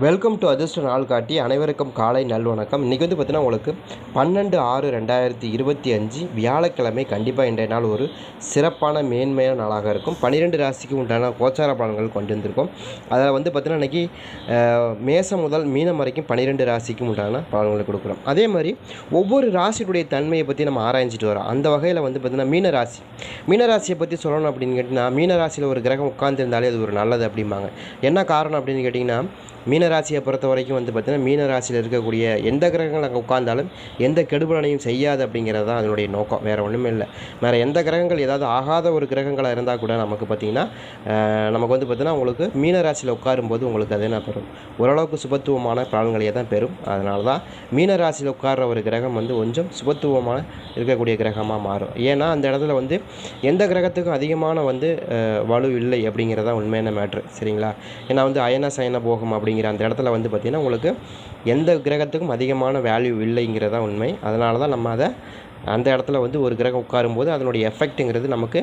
Welcome to அதிர்ஷ்ட நாள் காட்டி அனைவருக்கும் காலை நல்வணக்கம். இன்றைக்கி வந்து பார்த்தீங்கன்னா உங்களுக்கு பன்னெண்டு ஆறு ரெண்டாயிரத்தி இருபத்தி அஞ்சு வியாழக்கிழமை கண்டிப்பாக இன்றைய நாள் ஒரு சிறப்பான மேன்மையான நாளாக இருக்கும். பன்னிரெண்டு ராசிக்கு உண்டான கோச்சார பலன்கள் கொண்டு வந்திருக்கோம் அதில் வந்து பார்த்தீங்கன்னா இன்றைக்கி மேசம் முதல் மீனம் வரைக்கும் பன்னிரெண்டு ராசிக்கும் உண்டான பலன்களை கொடுக்குறோம். அதே மாதிரி ஒவ்வொரு ராசியுடைய தன்மையை பற்றி நம்ம ஆராய்ஞ்சிட்டு வரோம். அந்த வகையில் வந்து பார்த்திங்கன்னா மீன ராசி. மீன ராசியை பற்றி சொல்லணும் அப்படின்னு கேட்டிங்கன்னா மீன ராசியில் ஒரு கிரகம் உட்கார்ந்துருந்தாலே அது ஒரு நல்லது அப்படிம்பாங்க. என்ன காரணம் அப்படின்னு கேட்டிங்கன்னா மீனராசியை பொறுத்த வரைக்கும் வந்து பார்த்திங்கன்னா மீனராசியில் இருக்கக்கூடிய எந்த கிரகங்கள் அங்கே உட்கார்ந்தாலும் எந்த கெடுபலனையும் செய்யாது அப்படிங்கிறது தான் அதனுடைய நோக்கம். வேறு ஒன்றுமே இல்லை. வேறு எந்த கிரகங்கள் ஏதாவது ஆகாத ஒரு கிரகங்களாக இருந்தால் கூட நமக்கு பார்த்திங்கன்னா நமக்கு வந்து பார்த்திங்கன்னா உங்களுக்கு மீனராசியில் உட்காரும்போது உங்களுக்கு அது என்ன பெறும்? ஓரளவுக்கு சுபத்துவமான பலன்களையே தான் பெறும். அதனால தான் மீனராசியில் உட்கார்ற ஒரு கிரகம் வந்து கொஞ்சம் சுபத்துவமான இருக்கக்கூடிய கிரகமாக மாறும். ஏன்னா அந்த இடத்துல வந்து எந்த கிரகத்துக்கும் அதிகமான வந்து வலு இல்லை அப்படிங்கிறதான் உண்மையான மேட்ரு. சரிங்களா? ஏன்னா வந்து அயன சயன போகம் அப்படிங்கிற அந்த இடத்துல வந்து பார்த்திங்கன்னா உங்களுக்கு எந்த கிரகத்துக்கும் அதிகமான வேல்யூ இல்லைங்கிறதா உண்மை. அதனால தான் நம்ம அதை அந்த இடத்துல வந்து ஒரு கிரகம் உட்காரும்போது அதனுடைய எஃபெக்ட்டுங்கிறது நமக்கு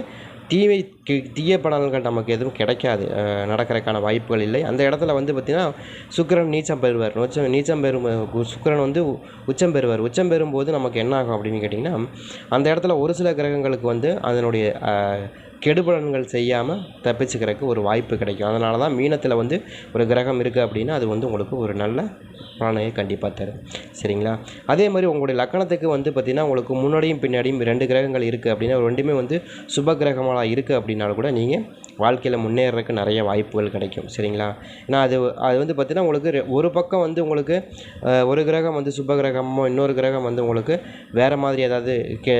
தீமை தீயப்படல்கள் தீய பலன்கள் நமக்கு எதுவும் கிடைக்காது. நடக்கிறதுக்கான வாய்ப்புகள் இல்லை. அந்த இடத்துல வந்து பார்த்திங்கன்னா சுக்கிரன் நீச்சம் பெறுவார். உச்சம் நீச்சம் பெறும் சுக்கிரன் வந்து உச்சம் பெறுவார். உச்சம் பெறும்போது நமக்கு என்ன ஆகும் அப்படின்னு கேட்டிங்கன்னா அந்த இடத்துல ஒரு சில கிரகங்களுக்கு வந்து அதனுடைய கெடுபலன்கள் செய்யாமல் தப்பிச்சுக்கிறதுக்கு ஒரு வாய்ப்பு கிடைக்கும். அதனால தான் மீனத்தில் வந்து ஒரு கிரகம் இருக்குது அப்படின்னா அது வந்து உங்களுக்கு ஒரு நல்ல பலனையை கண்டிப்பாக தரும். சரிங்களா? அதே மாதிரி உங்களுடைய லக்கணத்துக்கு வந்து பார்த்திங்கன்னா உங்களுக்கு முன்னாடியும் பின்னாடியும் ரெண்டு கிரகங்கள் இருக்குது அப்படின்னா ரெண்டுமே வந்து சுப கிரகமாக இருக்குது அப்படின்னாலும் கூட நீங்கள் வாழ்க்கையில் முன்னேறதுக்கு நிறைய வாய்ப்புகள் கிடைக்கும். சரிங்களா? ஏன்னா அது அது வந்து பார்த்திங்கன்னா உங்களுக்கு ரெ- ஒரு பக்கம் வந்து உங்களுக்கு ஒரு கிரகம் வந்து சுப கிரகமோ இன்னொரு கிரகம் வந்து உங்களுக்கு வேறு மாதிரி ஏதாவது கே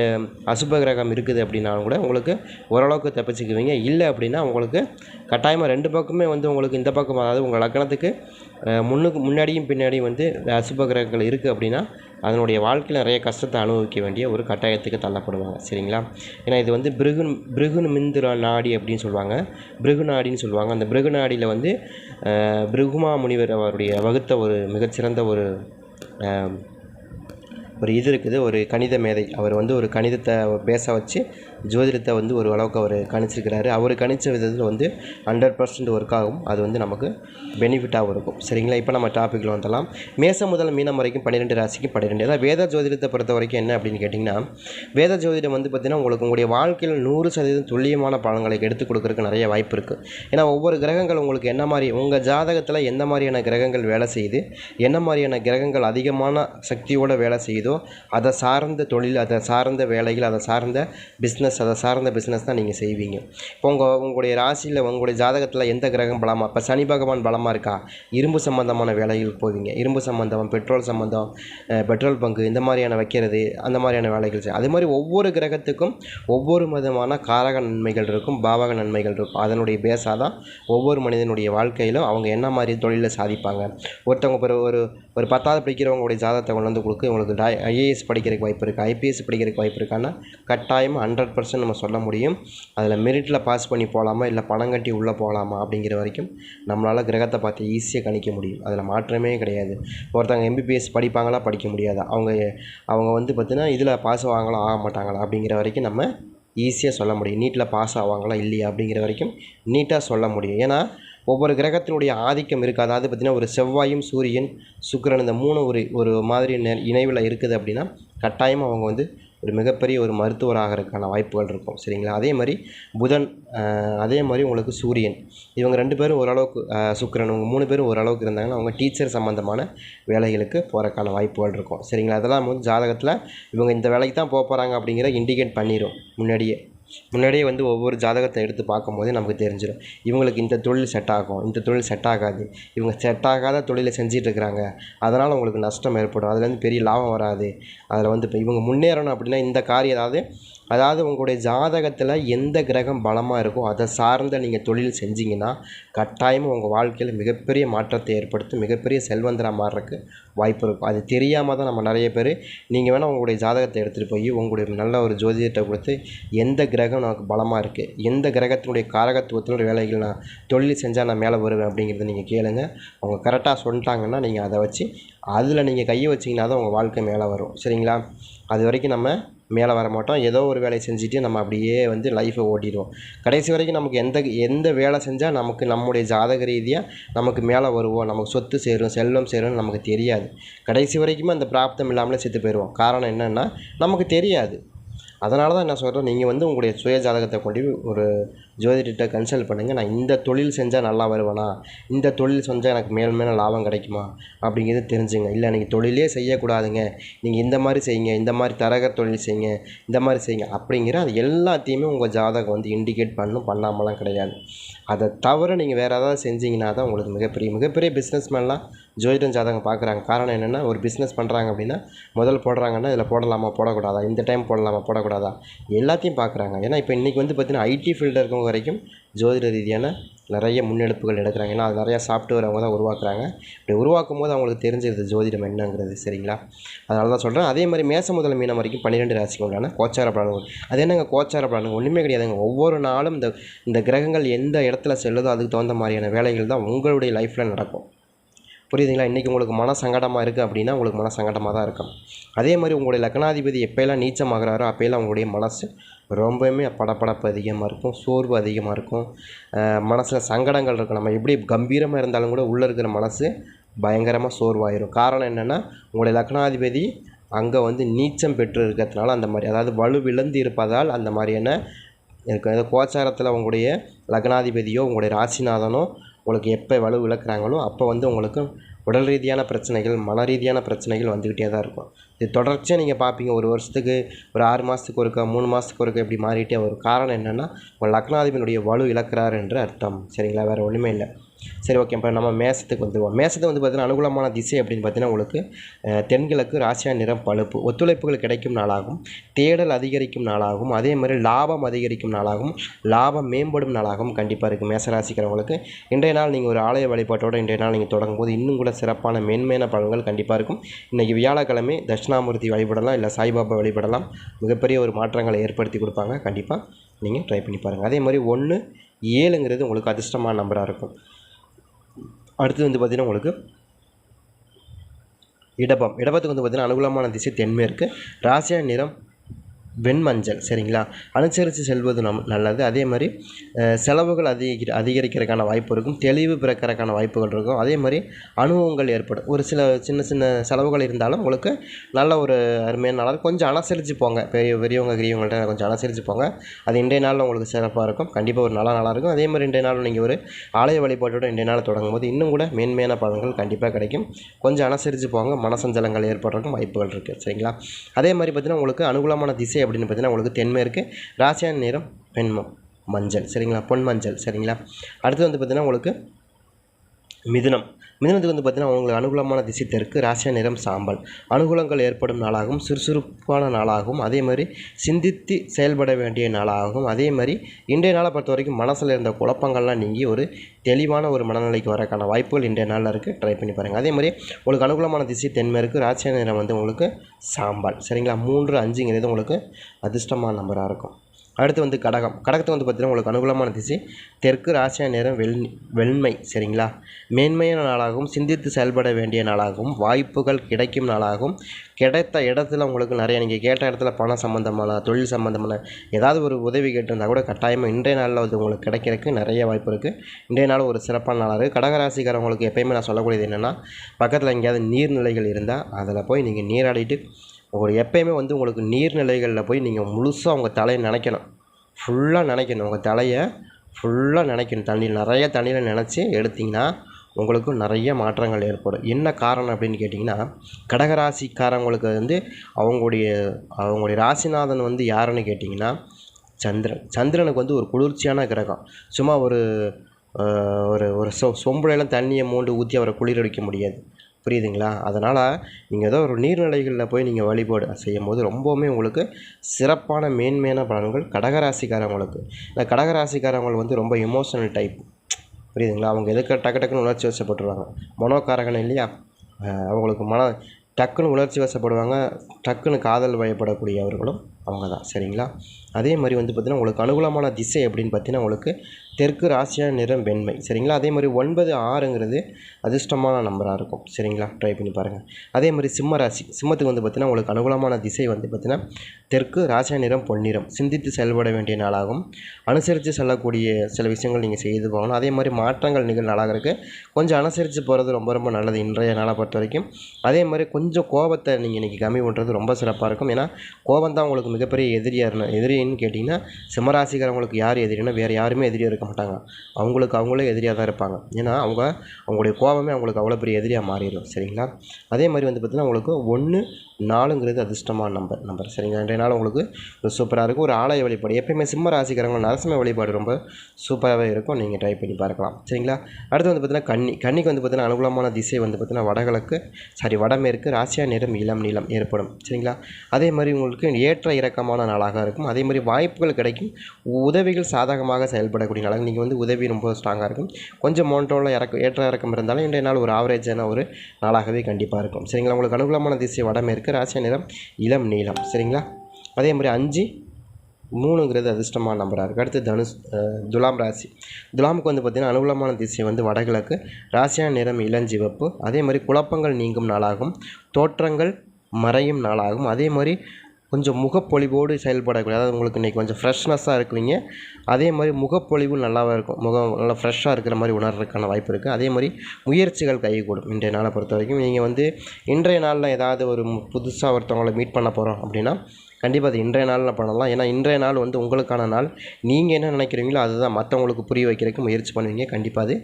அசுப கிரகம் இருக்குது அப்படின்னாலும் கூட உங்களுக்கு ஓரளவுக்கு தப்பிச்சுக்குவீங்க. இல்லை அப்படின்னா உங்களுக்கு கட்டாயமாக ரெண்டு பக்கமே வந்து உங்களுக்கு இந்த பக்கம் அதாவது உங்கள் லக்கணத்துக்கு முன்னுக்கு முன்னாடியும் பின்னாடியும் வந்து அசுப கிரகங்கள் இருக்குது அப்படின்னா அதனுடைய வாழ்க்கையில் நிறைய கஷ்டத்தை அனுபவிக்க வேண்டிய ஒரு கட்டாயத்துக்கு தள்ளப்படுவாங்க. சரிங்களா? ஏன்னா இது வந்து பிருகுன் பிருகுன் மிந்துர நாடி அப்படின்னு சொல்லுவாங்க. பிருகு நாடின்னு சொல்லுவாங்க. அந்த பிருகு நாடியில் வந்து பிருகுமா முனிவர் அவருடைய வகுத்த ஒரு மிகச்சிறந்த ஒரு ஒரு இது இருக்குது ஒரு கணித மேதை. அவர் வந்து ஒரு கணிதத்தை பேச வச்சு ஜோதிடத்தை வந்து ஒரு அளவுக்கு அவர் கணிச்சிருக்கிறாரு. அவர் கணித்த விதத்தில் வந்து ஹண்ட்ரட் பர்சன்ட் ஒர்க் ஆகும். அது வந்து நமக்கு பெனிஃபிட்டாகவும் இருக்கும். சரிங்களா? இப்போ நம்ம டாப்பிக்கில் வந்துடலாம். மேசம் முதல் மீனம் வரைக்கும் பன்னிரெண்டு ராசிக்கு பன்னிரெண்டு. அதாவது வேத ஜோதிடத்தை பொறுத்த வரைக்கும் என்ன அப்படின்னு கேட்டிங்கன்னா வேத ஜோதிடம் வந்து பார்த்திங்கன்னா உங்களுக்கு உங்களுடைய வாழ்க்கையில் நூறு சதவீதம் துல்லியமான பலன்களை எடுத்து கொடுக்கறதுக்கு நிறைய வாய்ப்பு இருக்குது ஏன்னா ஒவ்வொரு கிரகங்கள் உங்களுக்கு என்ன மாதிரி உங்கள் ஜாதகத்தில் எந்த மாதிரியான கிரகங்கள் வேலை செய்யுது என்ன மாதிரியான கிரகங்கள் அதிகமான சக்தியோடு வேலை செய்யுதோ அதை சார்ந்த தொழில் அதை சார்ந்த வேலைகள் அதை சார்ந்த பிஸ்னஸ் அதை சார்ந்த பிஸ்னஸ் தான் நீங்கள் செய்வீங்க. இப்போ உங்கள் உங்களுடைய ராசியில் உங்களுடைய ஜாதகத்தில் எந்த கிரகம் பலமாக இப்போ சனி பகவான் பலமாக இருக்கா? இரும்பு சம்மந்தமான வேலைகள் போவீங்க. இரும்பு சம்மந்தம் பெட்ரோல் சம்மந்தம் பெட்ரோல் பங்கு இந்த மாதிரியான வைக்கிறது அந்த மாதிரியான வேலைகள் செய்யும் அதே மாதிரி ஒவ்வொரு கிரகத்துக்கும் ஒவ்வொரு விதமான காரக நன்மைகள் இருக்கும் பாவக நன்மைகள் இருக்கும். அதனுடைய பேஸாக தான் ஒவ்வொரு மனிதனுடைய வாழ்க்கையிலும் அவங்க என்ன மாதிரி தொழிலை சாதிப்பாங்க. ஒருத்தவங்க ஒரு ஒரு ஒரு பத்தாவது படிக்கிறவங்களுடைய ஜாதகத்தை கொண்டு வந்து கொடுக்க உங்களுக்கு ஐஏஎஸ் படிக்கிறதுக்கு வாய்ப்பு இருக்குது ஐபிஎஸ் படிக்கிறதுக்கு வாய்ப்பு இருக்கான்னா கட்டாயமாக ஹண்ட்ரட் பர்சன்ட் நம்ம சொல்ல முடியும். அதில் மெரிட்டில் பாஸ் பண்ணி போகலாமா இல்லை பணம் கட்டி உள்ளே போகலாமா அப்படிங்கிற வரைக்கும் நம்மளால் கிரகத்தை பார்த்து ஈஸியாக கணிக்க முடியும். அதில் மாற்றமே கிடையாது. ஒருத்தவங்க எம்பிபிஎஸ் படிப்பாங்களா படிக்க முடியாது. அவங்க அவங்க வந்து பார்த்தீங்கன்னா இதில் பாஸ் ஆவாங்களா ஆக மாட்டாங்களா அப்படிங்கிற வரைக்கும் நம்ம ஈஸியாக சொல்ல முடியும். நீட்டில் பாஸ் ஆவாங்களா இல்லையா அப்படிங்கிற வரைக்கும் நீட்டாக சொல்ல முடியும். ஏன்னா ஒவ்வொரு கிரகத்தினுடைய ஆதிக்கம் இருக்குது அதாவது பார்த்திங்கன்னா ஒரு செவ்வாயும் சூரியன் சுக்கிரன் இந்த மூணு ஒரு ஒரு மாதிரி நெ- இணைவில் இருக்குது அப்படின்னா கட்டாயமாக அவங்க வந்து ஒரு மிகப்பெரிய ஒரு மருத்துவர் ஆகிறதுக்கான வாய்ப்புகள் இருக்கும். சரிங்களா? அதே மாதிரி புதன் அதே மாதிரி உங்களுக்கு சூரியன். இவங்க ரெண்டு பேரும் ஓரளவுக்கு சுக்கரன் சுக்கிரன் இவங்க மூணு பேரும் ஓரளவுக்கு இருந்தாங்கன்னா அவங்க டீச்சர் சம்மந்தமான வேலைகளுக்கு போகிறக்கான வாய்ப்புகள் இருக்கும். சரிங்களா? அதெல்லாம் வந்து ஜாதகத்தில் இவங்க இந்த வேலைக்கு தான் போக போகிறாங்க அப்படிங்கிற இண்டிகேட் பண்ணிடும் முன்னாடியே. முன்னாடியே வந்து ஒவ்வொரு ஜாதகத்தை எடுத்து பார்க்கும்போதே நமக்கு தெரிஞ்சிடும். இவங்களுக்கு இந்த தொழில் செட் ஆகும் இந்த தொழில் செட் ஆகாது. இவங்க செட் ஆகாத தொழிலை செஞ்சிட்டு இருக்கிறாங்க. அதனால் உங்களுக்கு நஷ்டம் ஏற்படும். அதுலேருந்து பெரிய லாபம் வராது. அதில் வந்து இப்போ இவங்க முன்னேறணும் அப்படின்னா இந்த காரியம் அதாவது அதாவது உங்களுடைய ஜாதகத்தில் எந்த கிரகம் பலமாக இருக்கோ அதை சார்ந்த நீங்கள் தொழில் செஞ்சீங்கன்னா கட்டாயமாக உங்கள் வாழ்க்கையில் மிகப்பெரிய மாற்றத்தை ஏற்படுத்தும் மிகப்பெரிய செல்வந்தராக மாறுறதுக்கு வாய்ப்பு இருக்கும். அது தெரியாமல் தான் நம்ம நிறைய பேர் நீங்கள் வேணால் உங்களுடைய ஜாதகத்தை எடுத்துகிட்டு போய் உங்களுடைய நல்ல ஒரு ஜோதிடத்தை கொடுத்து எந்த கிரகம் நமக்கு பலமாக இருக்குது எந்த கிரகத்தினுடைய காரகத்துவத்தில் வேலைகள் நான் தொழில் செஞ்சால் நான் மேலே வருவேன் அப்படிங்கிறத நீங்கள் கேளுங்க. அவங்க கரெக்டாக சொல்லிட்டாங்கன்னா நீங்கள் அதை வச்சு அதில் நீங்கள் கையை வச்சிங்கன்னா தான் உங்கள் வாழ்க்கை மேலே வரும். சரிங்களா? அது வரைக்கும் நம்ம மேலே வர மாட்டோம். ஏதோ ஒரு வேலையை செஞ்சுட்டு நம்ம அப்படியே வந்து லைஃப்பை ஓட்டிடுவோம். கடைசி வரைக்கும் நமக்கு எந்த எந்த வேலை செஞ்சால் நமக்கு நம்முடைய ஜாதக ரீதியாக நமக்கு மேலே வருவோம். நமக்கு சொத்து சேரும் செல்வம் சேரும்னு நமக்கு தெரியாது. கடைசி வரைக்குமே அந்த பிராப்தம் இல்லாமலே செத்து போயிடுவோம். காரணம் என்னென்னா நமக்கு தெரியாது. அதனால தான் நான் சொல்கிறேன் நீங்கள் வந்து உங்களுடைய சுய ஜாதகத்தை கொண்டு ஒரு ஜோதிடர்கிட்ட கன்சல்ட் பண்ணுங்கள் நான் இந்த தொழில் செஞ்சால் நல்லா வருவேனா? இந்த தொழில் செஞ்சால் எனக்கு மேல் மேலே லாபம் கிடைக்குமா? அப்படிங்கிறது தெரிஞ்சுங்க. இல்லை நீங்கள் தொழிலே செய்யக்கூடாதுங்க. நீங்கள் இந்த மாதிரி செய்யுங்க இந்த மாதிரி தரகர் தொழில் செய்யுங்க இந்த மாதிரி செய்யுங்க அப்படிங்கிற அது எல்லாத்தையுமே உங்கள் ஜாதகம் வந்து இண்டிகேட் பண்ணும். பண்ணாமலாம் கிடையாது. அதை தவிர நீங்கள் வேறு ஏதாவது செஞ்சீங்கன்னா தான் உங்களுக்கு மிகப்பெரிய மிகப்பெரிய பிஸ்னஸ்மேன்லாம் ஜோதிடம் ஜாதகம் பார்க்குறாங்க. காரணம் என்னென்னா ஒரு பிஸ்னஸ் பண்ணுறாங்க அப்படின்னா முதல் போடுறாங்கன்னா இதில் போடலாமா போடக்கூடாதா? இந்த டைம் போடலாமா போடக்கூடாதா? எல்லாத்தையும் பார்க்குறாங்க. ஏன்னா இப்போ இன்றைக்கி வந்து பார்த்திங்கன்னா ஐடி ஃபீல்டில் இருக்கவங்க வரைக்கும் ஜோதிட ரீதியான நிறைய முன்னெடுப்புகள் எடுக்கிறாங்க. ஏன்னா அது நிறையா சாஃப்ட்வேர் அவங்க தான் உருவாக்குறாங்க. இப்படி உருவாக்கும் போது அவங்களுக்கு தெரிஞ்சிருது ஜோதிடம் என்னங்கிறது சரிங்களா? அதனால தான் சொல்கிறேன் அதே மாதிரி மேச முதல் மீனம் வரைக்கும் பன்னிரெண்டு ராசிக்கு உண்டான கோச்சார பலன்கள். அது என்னங்க கோச்சார பலன்கள்? ஒன்றுமே கிடையாதுங்க. ஒவ்வொரு நாளும் இந்த இந்த கிரகங்கள் எந்த இடத்துல செல்லுதோ அதுக்கு தகுந்த மாதிரியான வேலைகள் தான் உங்களுடைய லைஃப்பில் நடக்கும். புரியுதுங்களா? இன்றைக்கி உங்களுக்கு மன சங்கடமாக இருக்குது அப்படின்னா உங்களுக்கு மன சங்கடமாக தான் இருக்கும். அதே மாதிரி உங்களுடைய லக்னாதிபதி எப்போயெல்லாம் நீச்சமாகறாரோ அப்போயெல்லாம் உங்களுடைய மனசு ரொம்பவுமே படப்படப்பு அதிகமாக இருக்கும் சோர்வு அதிகமாக இருக்கும். மனசில் சங்கடங்கள் இருக்கும். நம்ம எப்படி கம்பீரமாக இருந்தாலும் கூட உள்ளே இருக்கிற மனசு பயங்கரமாக சோர்வாயிரும். காரணம் என்னென்னா உங்களுடைய லக்னாதிபதி அங்கே வந்து நீச்சம் பெற்று இருக்கிறதுனால அந்த மாதிரி அதாவது வலு விழுந்து இருப்பதால் அந்த மாதிரியான இருக்கு அதாவது கோச்சாரத்தில் உங்களுடைய லக்னாதிபதியோ உங்களுடைய ராசிநாதனோ உங்களுக்கு எப்போ வலு விளக்குறாங்களோ அப்போ வந்து உங்களுக்கு உடல் ரீதியான பிரச்சனைகள் மன ரீதியான பிரச்சனைகள் வந்துக்கிட்டே தான் இருக்கும். இது தொடர்ச்சியாக நீங்கள் பார்ப்பீங்க. ஒரு வருஷத்துக்கு ஒரு ஆறு மாதத்துக்கு ஒருக்கா மூணு மாதத்துக்கு ஒருக்கா இப்படி மாறிட்டே வரும். காரணம் என்னென்னா உங்கள் லக்னாதிபனுடைய வலு இழக்கிறார் என்று அர்த்தம். சரிங்களா? வேறு ஒன்றுமே இல்லை. சரி ஓகே இப்போ நம்ம மேசத்துக்கு வந்துடுவோம் மேசத்தை வந்து பார்த்திங்கன்னா அனுகூலமான திசை அப்படின்னு பார்த்தீங்கன்னா உங்களுக்கு தென்கிழக்கு ராசியா நிறம் பழுப்பு. ஒத்துழைப்புகள் கிடைக்கும் நாளாகும். தேடல் அதிகரிக்கும் நாளாகும். அதே மாதிரி லாபம் அதிகரிக்கும் நாளாகும். லாபம் மேம்படும் நாளாகவும் கண்டிப்பாக இருக்குது மேசராசிக்கிறவங்களுக்கு இன்றைய நாள் நீங்கள் ஒரு ஆலய வழிபாட்டோடு இன்றைய நாள் நீங்கள் தொடங்கும் போது இன்னும் கூட சிறப்பான மேன்மையான பலன்கள் கண்டிப்பாக இருக்கும். இன்றைக்கி வியாழக்கிழமை தட்சிணாமூர்த்தி வழிபடலாம் இல்லை சாய்பாபா வழிபடலாம். மிகப்பெரிய ஒரு மாற்றங்களை ஏற்படுத்தி கொடுப்பாங்க. கண்டிப்பாக நீங்கள் ட்ரை பண்ணி பாருங்கள் அதே மாதிரி ஒன்று ஏழுங்கிறது உங்களுக்கு அதிர்ஷ்டமான நம்பராக இருக்கும். அடுத்து வந்து பார்த்திங்கன்னா உங்களுக்கு இடபம் இடபத்துக்கு வந்து பார்த்திங்கன்னா அனுகூலமான திசை தென்மேற்கு. ராசியா நிறம் வெண்மஞ்சள் சரிங்களா? அனுசரித்து செல்வது நம் நல்லது. அதே மாதிரி செலவுகள் அதிகரி அதிகரிக்கிறதுக்கான வாய்ப்பு இருக்கும். தெளிவு பிறக்கிறதுக்கான வாய்ப்புகள் இருக்கும். அதே மாதிரி அனுபவங்கள் ஏற்படும். ஒரு சில சின்ன சின்ன செலவுகள் இருந்தாலும் உங்களுக்கு நல்ல ஒரு அருமையான நாளாக கொஞ்சம் அனுசரித்து போங்க. பெரிய பெரியவங்க பெரியவங்கள்ட்ட கொஞ்சம் அனுசரித்து போங்க. அது இன்றைய நாளில் உங்களுக்கு சிறப்பாக இருக்கும். கண்டிப்பாக ஒரு நல்ல நாளாக இருக்கும். அதே மாதிரி இன்றைய நாள் நீங்கள் ஒரு ஆலய வழிபாட்டோட இன்றைய நாள் தொடங்கும் போது இன்னும் கூட மேன்மையான பலன்கள் கண்டிப்பாக கிடைக்கும். கொஞ்சம் அனுசரித்து போங்க. மனசஞ்சலங்கள் ஏற்படுறதுக்கும் வாய்ப்புகள் இருக்குது சரிங்களா? அதே மாதிரி பார்த்தீங்கன்னா உங்களுக்கு அனுகூலமான திசை அப்படின்னு பார்த்தீங்கன்னா உங்களுக்கு தென்மேற்கு ராசியான நிறம் பெண்மம் மஞ்சள். சரிங்களா? பொன் மஞ்சள் சரிங்களா? அடுத்து வந்து பார்த்தீங்கன்னா உங்களுக்கு மிதுனம். மிதுனத்துக்கு வந்து பார்த்தீங்கன்னா உங்களுக்கு அனுகூலமான திசை தெற்கு ராசியா நிறம் சாம்பல். அனுகூலங்கள் ஏற்படும் நாளாகவும் சுறுசுறுப்பான நாளாகவும் அதே மாதிரி சிந்தித்து செயல்பட வேண்டிய நாளாகவும் அதே மாதிரி இன்றைய நாளை பொறுத்த வரைக்கும் மனசில் இருந்த குழப்பங்கள்லாம் நீங்கி ஒரு தெளிவான ஒரு மனநிலைக்கு வரக்கான வாய்ப்புகள் இன்றைய நாளில் இருக்குது ட்ரை பண்ணி பாருங்கள் அதே மாதிரி உங்களுக்கு அனுகூலமான திசை தென்மேற்கு ராசியா நிறம் வந்து உங்களுக்கு சாம்பல். சரிங்களா? மூன்று அஞ்சுங்கிறது உங்களுக்கு அதிர்ஷ்டமான நம்பராக இருக்கும். அடுத்து வந்து கடகம். கடகத்தை வந்து பார்த்திங்கன்னா உங்களுக்கு அனுகூலமான திசை தெற்கு ராசியா நேரம் வெள் வெண்மை சரிங்களா? மேன்மையான நாளாகவும் சிந்தித்து செயல்பட வேண்டிய நாளாகவும் வாய்ப்புகள் கிடைக்கும் நாளாகவும் கிடைத்த இடத்துல உங்களுக்கு நிறைய நீங்கள் கேட்ட இடத்துல பணம் சம்மந்தமான தொழில் சம்மந்தமான ஏதாவது ஒரு உதவி கேட்டிருந்தால் கூட கட்டாயமாக இன்றைய நாளில் வந்து உங்களுக்கு கிடைக்கிறதுக்கு நிறைய வாய்ப்பு இருக்குது இன்றைய நாள் ஒரு சிறப்பான நாளாக இருக்குது கடகராசிக்காரவங்களுக்கு எப்பயுமே நான் சொல்லக்கூடியது என்னென்னா பக்கத்தில் எங்கேயாவது நீர்நிலைகள் இருந்தால் அதில் போய் நீங்கள் நீராடிட்டு உங்களுக்கு எப்பயுமே வந்து உங்களுக்கு நீர்நிலைகளில் போய் நீங்கள் முழுசாக உங்கள் தலையை நினைக்கணும். ஃபுல்லாக நினைக்கணும். உங்கள் தலையை ஃபுல்லாக நினைக்கணும். தண்ணியில் நிறைய தண்ணியில் நினச்சி எடுத்திங்கன்னா உங்களுக்கு நிறைய மாற்றங்கள் ஏற்படும். என்ன காரணம் அப்படின்னு கேட்டிங்கன்னா கடகராசிக்காரங்களுக்கு வந்து அவங்களுடைய அவங்களுடைய ராசிநாதன் வந்து யாருன்னு கேட்டிங்கன்னா சந்திரன். சந்திரனுக்கு வந்து ஒரு குளிர்ச்சியான கிரகம். சும்மா ஒரு ஒரு ஒரு சொ சொம்புலாம் தண்ணியை மூண்டு ஊற்றி அவரை குளிரடிக்க முடியாது. புரியுதுங்களா? அதனால் நீங்கள் ஏதோ ஒரு நீர்நிலைகளில் போய் நீங்கள் வழிபாடு செய்யும் போது ரொம்பவுமே உங்களுக்கு சிறப்பான மேன்மையான பலன்கள் கடகராசிக்காரவங்களுக்கு. இந்த கடகராசிக்காரங்க வந்து ரொம்ப எமோஷனல் டைப் புரியுதுங்களா? அவங்க எதுக்கு டக்கு டக்குன்னு உணர்ச்சி வசப்பட்டுருவாங்க. மனோக்காரகன் இல்லையா? அவங்களுக்கு மன டக்குன்னு உணர்ச்சி வசப்படுவாங்க. டக்குன்னு காதல் வயப்படக்கூடியவர்களும் அவங்க தான். சரிங்களா? அதே மாதிரி வந்து பார்த்திங்கன்னா உங்களுக்கு அனுகூலமான திசை அப்படின்னு பார்த்தீங்கன்னா உங்களுக்கு தெற்கு ராசியான நிறம் வெண்மை. சரிங்களா? அதே மாதிரி ஒன்பது ஆறுங்கிறது அதிர்ஷ்டமான நம்பராக இருக்கும். சரிங்களா? ட்ரை பண்ணி பாருங்கள் அதே மாதிரி சிம்ம ராசி. சிம்மத்துக்கு வந்து பார்த்திங்கன்னா உங்களுக்கு அனுகூலமான திசை வந்து பார்த்திங்கன்னா தெற்கு ராசியான நிறம் பொன்னிறம். சிந்தித்து செயல்பட வேண்டிய நாளாகும். அனுசரித்து செல்லக்கூடிய சில விஷயங்கள் நீங்கள் செய்து போகணும். அதே மாதிரி மாற்றங்கள் நிகழ் நாளாக இருக்குது கொஞ்சம் அனுசரித்து போகிறது ரொம்ப ரொம்ப நல்லது இன்றைய நாளை பொறுத்த வரைக்கும். அதே மாதிரி கொஞ்சம் கோபத்தை நீங்கள் இன்றைக்கி கம்மி பண்ணுறது ரொம்ப சிறப்பாக இருக்கும். ஏன்னா கோபம் தான் உங்களுக்கு மிகப்பெரிய எதிரியாக எதிரி எதிரின்னு கேட்டிங்கன்னா சிம்மராசிக்காரவங்களுக்கு யார் எதிரின்னா வேறு யாருமே எதிரியாக இருக்க மாட்டாங்க. அவங்களுக்கு அவங்களே எதிரியாக தான் இருப்பாங்க. ஏன்னா அவங்க அவங்களுடைய கோபமே அவங்களுக்கு அவ்வளோ பெரிய எதிரியாக மாறிடும். சரிங்களா? அதே மாதிரி வந்து பார்த்திங்கன்னா உங்களுக்கு ஒன்று நாலுங்கிறது அதிர்ஷ்டமான நம்பர் நம்பர் சரிங்களா? இன்றைய நாள் உங்களுக்கு ஒரு சூப்பராக இருக்கும். ஒரு ஆலய வழிபாடு. எப்பயுமே சிம்ம ராசிக்காரங்க நரசிம்ம வழிபாடு ரொம்ப சூப்பராகவே இருக்கும். நீங்கள் ட்ரை பண்ணி பார்க்கலாம். சரிங்களா? அடுத்து வந்து பார்த்திங்கன்னா கன்னி கன்னிக்கு வந்து பார்த்திங்கன்னா அனுகூலமான திசை வந்து பார்த்திங்கன்னா வடகிழக்கு சாரி வடமேற்கு ராசியா நிறம் இளம் நீளம் ஏற்படும். சரிங்களா? அதே மாதிரி உங்களுக்கு ஏற்ற இறக்கமான நாளாக இருக்கும். அதே மாதிரி வாய்ப்புகள் கிடைக்கும். உதவிகள் சாதகமாக செயல்படக்கூடிய நாளாக நீங்கள் வந்து உதவி ரொம்ப ஸ்ட்ராங்காக இருக்கும். கொஞ்சம் மோன்டோவில் இறக்க ஏற்ற இறக்கம் இருந்தாலும் இன்றைய நாள் ஒரு ஆவரேஜான ஒரு நாளாகவே கண்டிப்பாக இருக்கும். சரிங்களா? உங்களுக்கு அனுகூலமான திசை வடமேற்கு ராசிய நிறம் இளம் நீளம். சரிங்களா? அதே மாதிரி அஞ்சு மூணுங்கிறது அதிர்ஷ்டமான நம்பராக இருக்குது அடுத்து தனுஷ் துலாம் ராசி. துலாமுக்கு வந்து பார்த்திங்கன்னா அனுகூலமான திசை வந்து வடகிழக்கு ராசியான நிறம் இளஞ்சிவப்பு அதே மாதிரி குழப்பங்கள் நீங்கும் நாளாகும். தோற்றங்கள் மறையும் நாளாகும். அதே மாதிரி கொஞ்சம் முகப்பொலிவோடு செயல்படக்கூடிய அதாவது உங்களுக்கு இன்றைக்கி கொஞ்சம் ஃப்ரெஷ்னஸ்ஸாக இருக்குவீங்க அதே மாதிரி முகப்பொலிவு நல்லாவே இருக்கும். முகம் நல்லா ஃப்ரெஷ்ஷாக இருக்கிற மாதிரி உணர்றதுக்கான வாய்ப்பு இருக்குது அதே மாதிரி முயற்சிகள் கைகூடும் இன்றைய நாளை பொறுத்த வரைக்கும். நீங்கள் வந்து இன்றைய நாளில் ஏதாவது ஒரு புதுசாக ஒருத்தவங்களை மீட் பண்ண போகிறோம் அப்படின்னா கண்டிப்பாக அது இன்றைய நாளில் பண்ணலாம். ஏன்னா இன்றைய நாள் வந்து உங்களுக்கான நாள். நீங்கள் என்ன நினைக்கிறீங்களோ அதுதான். மற்றவங்களுக்கு புரிய வைக்கிறதுக்கு முயற்சி பண்ணுவீங்க. கண்டிப்பாக அது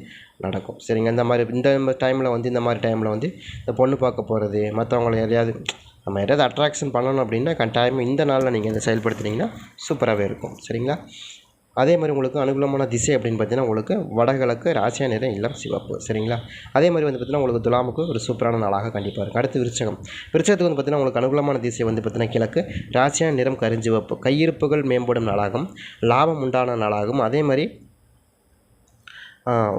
நடக்கும். சரிங்க. இந்த மாதிரி இந்த டைமில் வந்து இந்த மாதிரி டைமில் வந்து இந்த பொண்ணு பார்க்க போகிறது மற்றவங்களை எதையாவது நம்ம எதாவது அட்ராக்ஷன் பண்ணணும் அப்படின்னா கட்டாயம் இந்த நாளில் நீங்கள் இதை செயல்படுத்துனீங்கன்னா சூப்பராகவே இருக்கும். சரிங்களா? அதே மாதிரி உங்களுக்கு அனுகூலமான திசை அப்படின்னு பார்த்தீங்கன்னா உங்களுக்கு வடகிழக்கு ராசியா நிறம் இல்லம் சிவப்பு. சரிங்களா? அதே மாதிரி வந்து பார்த்தீங்கன்னா உங்களுக்கு துலாமுக்கு ஒரு சூப்பரான நாளாக கண்டிப்பாக இருக்கும். அடுத்து விருச்சகம். விருச்சகத்துக்கு வந்து பார்த்தீங்கன்னா உங்களுக்கு அனுகூலமான திசை வந்து பார்த்தீங்கன்னா கிழக்கு ராசியா நிறம் கருஞ்சிவப்பு. கையிருப்புகள் மேம்படும் நாளாகும். லாபம் உண்டான நாளாகும். அதே மாதிரி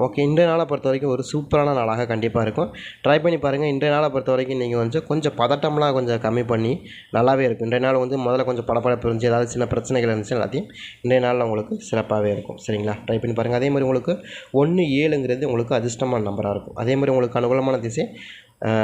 ஓகே இன்றைய நாளை பொறுத்த வரைக்கும் ஒரு சூப்பரான நாளாக கண்டிப்பாக இருக்கும். ட்ரை பண்ணி பாருங்கள் இன்றைய நாளை பொறுத்த வரைக்கும் நீங்கள் வந்து கொஞ்சம் பதட்டம்லாம் கொஞ்சம் கம்மி பண்ணி நல்லாவே இருக்கும். இன்றைய நாள் வந்து முதல்ல கொஞ்சம் படப்படப்பு இருந்துச்சு. ஏதாவது சின்ன பிரச்சனைகள் இருந்துச்சு எல்லாத்தையும் இன்றைய நாளில் உங்களுக்கு சிறப்பாகவே இருக்கும். சரிங்களா? ட்ரை பண்ணி பாருங்கள் அதே மாதிரி உங்களுக்கு ஒன்று ஏழுங்கிறது உங்களுக்கு அதிர்ஷ்டமான நம்பராக இருக்கும். அதே மாதிரி உங்களுக்கு அனுகூலமான திசை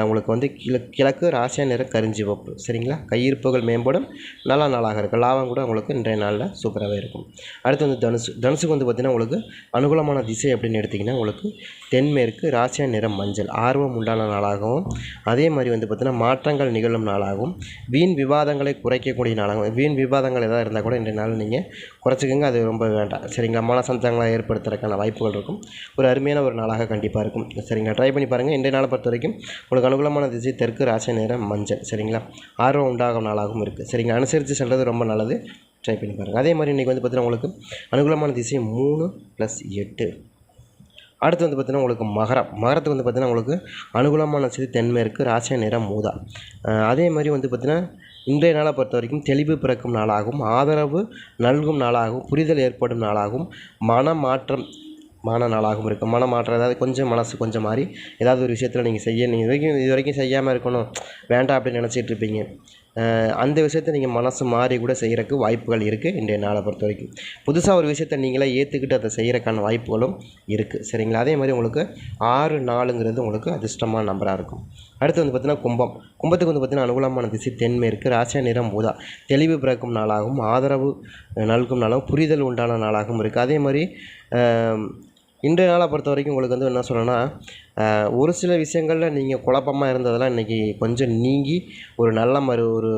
உங்களுக்கு வந்து கிழ கிழக்கு ராசியா நிற கருஞ்சிவப்பு சரிங்களா? கையிருப்புகள் மேம்படும். நல்ல நாளாக இருக்கும் லாபம் கூட உங்களுக்கு இன்றைய நாளில் சூப்பராகவே இருக்கும். அடுத்து வந்து தனுசு. தனுசுக்கு வந்து பார்த்திங்கன்னா உங்களுக்கு அனுகூலமான திசை அப்படின்னு எடுத்திங்கன்னா உங்களுக்கு தென்மேற்கு ராசியா நிறம் மஞ்சள். ஆர்வம் உண்டான நாளாகவும் அதே மாதிரி வந்து பார்த்திங்கன்னா மாற்றங்கள் நிகழும் நாளாகவும் வீண் விவாதங்களை குறைக்கக்கூடிய நாளாகவும் வீண் விவாதங்கள் எதாவது இருந்தால் கூட இன்றைய நாள் நீங்கள் குறைச்சிக்கோங்க. அது ரொம்ப வேண்டாம். சரிங்களா? மனசந்தங்களை ஏற்படுத்துறதுக்கான வாய்ப்புகள் இருக்கும். ஒரு அருமையான ஒரு நாளாக கண்டிப்பாக இருக்கும். சரிங்களா? ட்ரை பண்ணி பாருங்கள் இன்றைய நாளை பொறுத்த வரைக்கும் உங்களுக்கு அனுகூலமான திசை தெற்கு ராசி நேரம் மஞ்சள் சரிங்களா? ஆர்வம் உண்டாகும் நாளாகவும் இருக்குது சரிங்களா? அனுசரித்து செல்வது ரொம்ப நல்லது. ட்ரை பண்ணி பாருங்கள் அதே மாதிரி இன்றைக்கி வந்து பார்த்தீங்கன்னா உங்களுக்கு அனுகூலமான திசை மூணு ப்ளஸ் எட்டு. அடுத்து வந்து பார்த்தீங்கன்னா உங்களுக்கு மகரம். மகரத்துக்கு வந்து பார்த்தீங்கன்னா உங்களுக்கு அனுகூலமான திசை தென்மேற்கு ராசிய நிறம் மூதா. அதே மாதிரி வந்து பார்த்தீங்கன்னா இன்றைய நாளை பொறுத்த வரைக்கும் தெளிவு பிறக்கும் நாளாகவும் ஆதரவு நல்கும் நாளாகவும் புரிதல் ஏற்படும் நாளாகவும் மனமாற்றம் மான நாளாகவும் இருக்கும். மனமாற்றம் ஏதாவது கொஞ்சம் மனசு கொஞ்சம் மாறி ஏதாவது ஒரு விஷயத்தில் நீங்கள் செய்ய நீங்கள் இது வரைக்கும் இது வரைக்கும் செய்யாமல் இருக்கணும். வேண்டாம் அப்படின்னு நினச்சிட்டு இருப்பீங்க. அந்த விஷயத்தை நீங்கள் மனசு மாறி கூட செய்கிறக்கு வாய்ப்புகள் இருக்குது இன்றைய நாளை பொறுத்த வரைக்கும். புதுசாக ஒரு விஷயத்தை நீங்களே ஏற்றுக்கிட்டு அதை செய்கிறக்கான வாய்ப்புகளும் இருக்குது சரிங்களா? அதே மாதிரி உங்களுக்கு ஆறு நாளுங்கிறது உங்களுக்கு அதிர்ஷ்டமான நம்பராக இருக்கும். அடுத்து வந்து பார்த்திங்கன்னா கும்பம். கும்பத்துக்கு வந்து பார்த்திங்கன்னா அனுகூலமான திசை தென்மேற்கு ராசியா நிறம் ஊதா தெளிவு பிறக்கும் நாளாகவும் ஆதரவு நல்கும் நாளாகவும் புரிதல் உண்டான நாளாகவும் இருக்குது அதே மாதிரி இன்றைய நாளை பொறுத்த வரைக்கும் உங்களுக்கு வந்து என்ன சொல்லணும்னா ஒரு சில விஷயங்களில் நீங்கள் குழப்பமாக இருந்ததெல்லாம் இன்றைக்கி கொஞ்சம் நீங்கி ஒரு நல்ல மறு ஒரு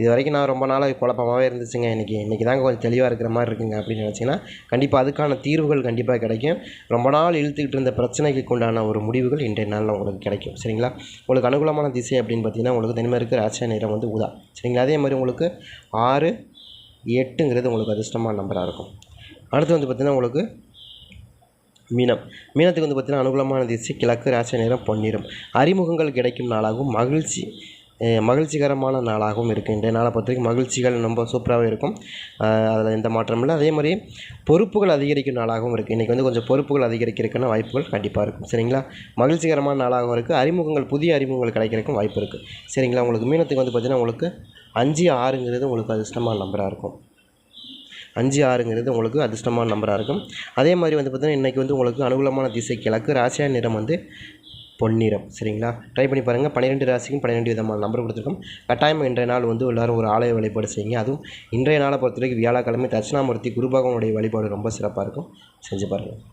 இது வரைக்கும் நான் ரொம்ப நாளாக குழப்பமாகவே இருந்துச்சுங்க. இன்றைக்கி இன்றைக்கி தாங்க கொஞ்சம் தெளிவாக இருக்கிற மாதிரி இருக்குங்க அப்படின்னு நினச்சிங்கன்னா கண்டிப்பாக அதுக்கான தீர்வுகள் கண்டிப்பாக கிடைக்கும். ரொம்ப நாள் இழுத்துக்கிட்டு இருந்த பிரச்சனைகளுக்கு உண்டான ஒரு முடிவுகள் இன்றைய நாளில் உங்களுக்கு கிடைக்கும். சரிங்களா? உங்களுக்கு அனுகூலமான திசை அப்படின்னு பார்த்தீங்கன்னா உங்களுக்கு தென்மேற்கு ராசியா நிறம் வந்து உதா. சரிங்களா? அதே மாதிரி உங்களுக்கு ஆறு எட்டுங்கிறது உங்களுக்கு அதிர்ஷ்டமான நம்பராக இருக்கும். அடுத்து வந்து பார்த்திங்கன்னா உங்களுக்கு மீனம். மீனத்துக்கு வந்து பார்த்திங்கன்னா அனுகூலமான திசை கிழக்கு ராசி நேரம் பொன்னிறம். அறிமுகங்கள் கிடைக்கும் நாளாகவும் மகிழ்ச்சி மகிழ்ச்சிகரமான நாளாகவும் இருக்குது இன்றைய நாளை பொறுத்த வரைக்கும் மகிழ்ச்சிகள் ரொம்ப சூப்பராகவே இருக்கும். அதில் எந்த மாற்றமும் இல்லை. அதே மாதிரி பொறுப்புகள் அதிகரிக்கும் நாளாகவும் இருக்குது இன்றைக்கி வந்து கொஞ்சம் பொறுப்புகள் அதிகரிக்கிறதுக்கான வாய்ப்புகள் கண்டிப்பாக இருக்கும். சரிங்களா? மகிழ்ச்சிகரமான நாளாகவும் இருக்குது அறிமுகங்கள் புதிய அறிமுகங்கள் கிடைக்கிறதுக்கும் வாய்ப்பு இருக்குது சரிங்களா? உங்களுக்கு மீனத்துக்கு வந்து பார்த்திங்கன்னா உங்களுக்கு அஞ்சு ஆறுங்கிறது உங்களுக்கு அதிர்ஷ்டமான நம்பராக இருக்கும். அஞ்சு ஆறுங்கிறது உங்களுக்கு அதிர்ஷ்டமான நம்பராக இருக்கும். அதே மாதிரி வந்து பார்த்திங்கன்னா இன்றைக்கி வந்து உங்களுக்கு அனுகூலமான திசை கிழக்கு ராசியான நிறம் வந்து பொன்னிறம். சரிங்களா? ட்ரை பண்ணி பாருங்கள் பன்னிரெண்டு ராசிக்கும் பன்னிரெண்டு விதமான நம்பர் கொடுத்துருக்கோம். கட்டாயம் இன்றைய நாள் வந்து எல்லோரும் ஒரு ஆலய வழிபாடு செய்யுங்க. அதுவும் இன்றைய நாளை பொறுத்த வரைக்கும் வியாழக்கிழமை தட்சிணாமூர்த்தி குருபகவனுடைய வழிபாடு ரொம்ப சிறப்பாக இருக்கும். செஞ்சு பாருங்கள்